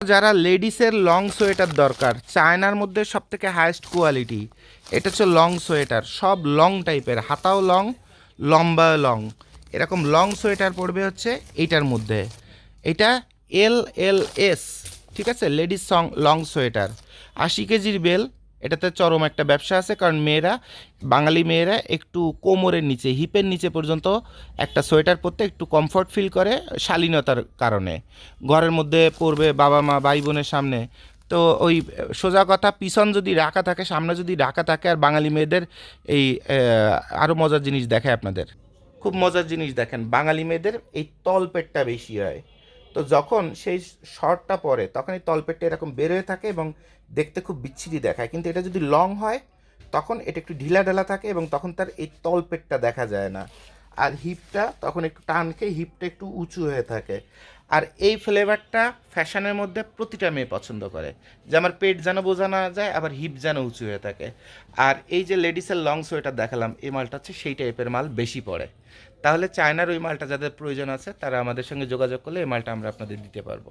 যারা লেডিসের long sweater দরকার, চায়নার মধ্যে সব থেকে হায়েস্ট কোয়ালিটি এটা হচ্ছে লং সোয়েটার, সব লং টাইপের, হাতাও লং লম্বা লং। এরকম লং সোয়েটার পড়বে হচ্ছে এইটার মধ্যে। এটা এল এল এস, ঠিক আছে? Ladies long sweater. আশি কেজির বেল এটাতে চরম একটা ব্যবসা আছে, কারণ মেয়েরা, বাঙালি মেয়েরা একটু কোমরের নিচে, হিপের নিচে পর্যন্ত একটা সোয়েটার পরতে একটু কমফর্ট ফিল করে শালীনতার কারণে। ঘরের মধ্যে পরবে বাবা মা ভাই বোনের সামনে। তো ওই সোজা কথা, পিছন যদি রাখা থাকে, সামনে যদি রাখা থাকে, আর বাঙালি মেয়েদের এই আরও মজার জিনিস দেখায় আপনাদের। খুব মজার জিনিস দেখেন, বাঙালি মেয়েদের এই তলপেটটা বেশি হয়। তো যখন সেই শর্টটা পরে তখন এই তলপেটটা এরকম বের হয়ে থাকে এবং দেখতে খুব বিচ্ছিরি দেখায়। কিন্তু এটা যদি লং হয়, তখন এটা একটু ঢিলা ঢালা থাকে এবং তখন তার এই তলপেটটা দেখা যায় না। আর হিপটা তখন একটু টান খেয়ে হিপটা একটু উঁচু হয়ে থাকে। আর এই ফ্লেভারটা ফ্যাশনের মধ্যে প্রতিটা মেয়ে পছন্দ করে। যে আমার পেট যেন বোঝা না যায়, আবার হিপ যেন উঁচু হয়ে থাকে। আর এই যে লেডিসের লং সোয়েটার দেখালাম, এই মালটা হচ্ছে সেই টাইপের মাল বেশি পড়ে। তাহলে চায়নার ওই মালটা যাদের প্রয়োজন আছে, তারা আমাদের সঙ্গে যোগাযোগ করলে এই মালটা আমরা আপনাদের দিতে পারব।